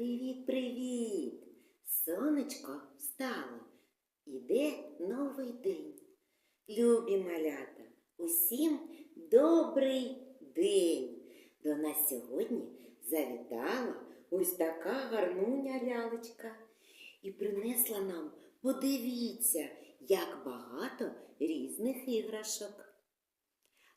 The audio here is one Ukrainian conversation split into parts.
Привіт, привіт! Сонечко встало. Іде новий день. Любі малята, усім добрий день. До нас сьогодні завітала ось така гарнуня лялечка і принесла нам, подивіться, як багато різних іграшок.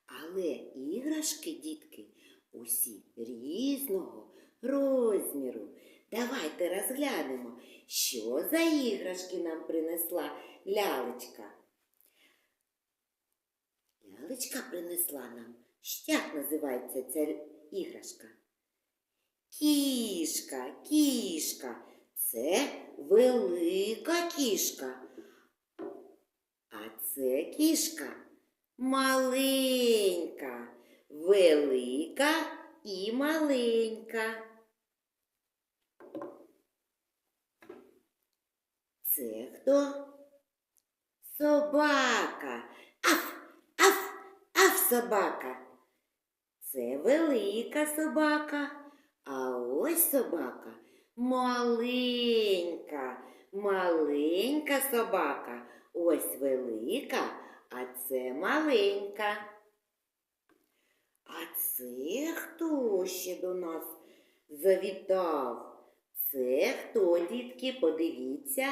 Але іграшки, дітки, усі різного розміру. Давайте розглянемо, що за іграшки нам принесла лялечка. Лялечка принесла нам. Як називається ця іграшка? Кішка, кішка. Це велика кішка. А це кішка маленька, велика і маленька. Це хто? Собака. Аф, аф, аф, собака. Це велика собака. А ось собака маленька, маленька собака. Ось велика, а це маленька. А це хто ще до нас завітав? Це хто, дітки, подивіться?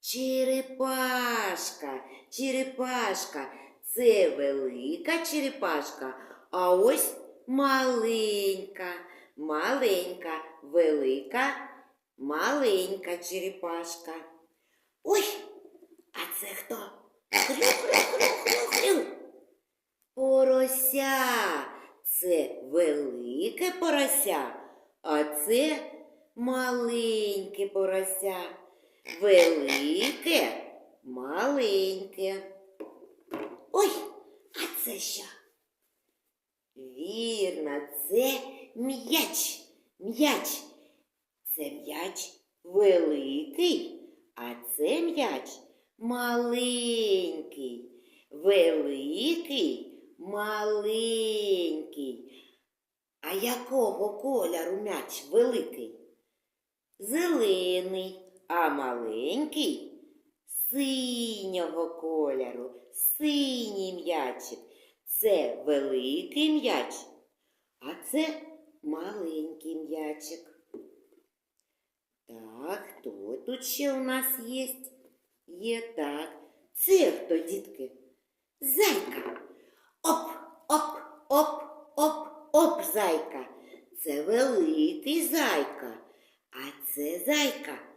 Черепашка, черепашка. Це велика черепашка, а ось маленька, маленька, велика, маленька черепашка. Ой, а це хто? Хрю-хрю-хрю-хрю-хрю. Порося. Це велике порося, а це маленьке порося. Велике, маленьке. Ой, а це що? Вірно, це м'яч. М'яч. Це м'яч великий, а це м'яч маленький. Великий, маленький. А якого кольору м'яч великий? Зелений, а маленький синього кольору. Синій м'ячик. Це великий м'яч, а це маленький м'ячик. Так, хто тут ще у нас є? Є так. Це хто, дітки? Зайка. Оп, оп, оп, оп, оп, зайка. Це великий зайка. А це зайка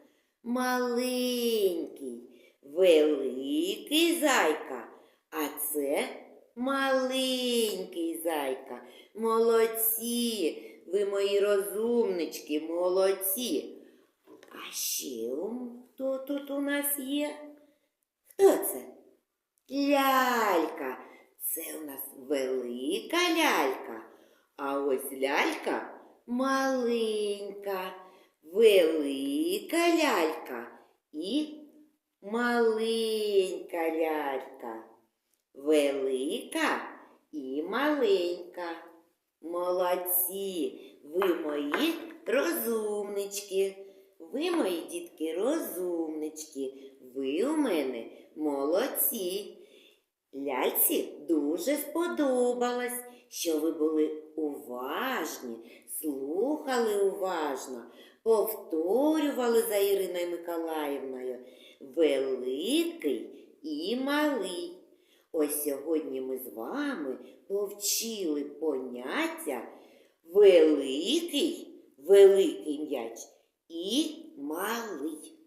маленький, великий зайка. А це маленький зайка. Молодці, ви мої розумнички, молодці. А ще хто тут у нас є? Хто це? Лялька. Це у нас велика лялька. А ось лялька маленька, велика лялька і маленька лялька. Велика і маленька. Молодці, ви мої розумнички. Ви, мої дітки, розумнички. Ви у мене молодці. Ляльці дуже сподобалось, що ви були уважні, слухали уважно, повторювали за Іриною Миколаївною великий і малий. Ось сьогодні ми з вами повчили поняття великий, великий м'яч і малий.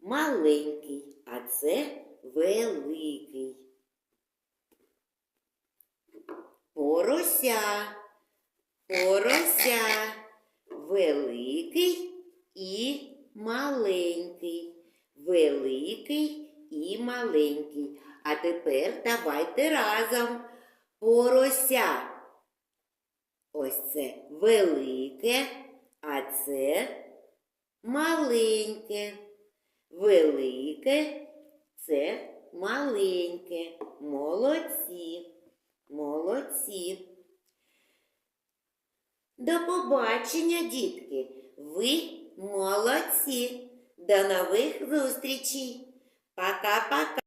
Маленький, а це великий. Порося, порося, великий і маленький, великий і маленький. А тепер давайте разом порося. Ось це велике, а це маленьке. Велике це маленьке. Молодці. Молодці. До побачення, дітки. Ви молодці. До нових зустрічей. Пока-пока.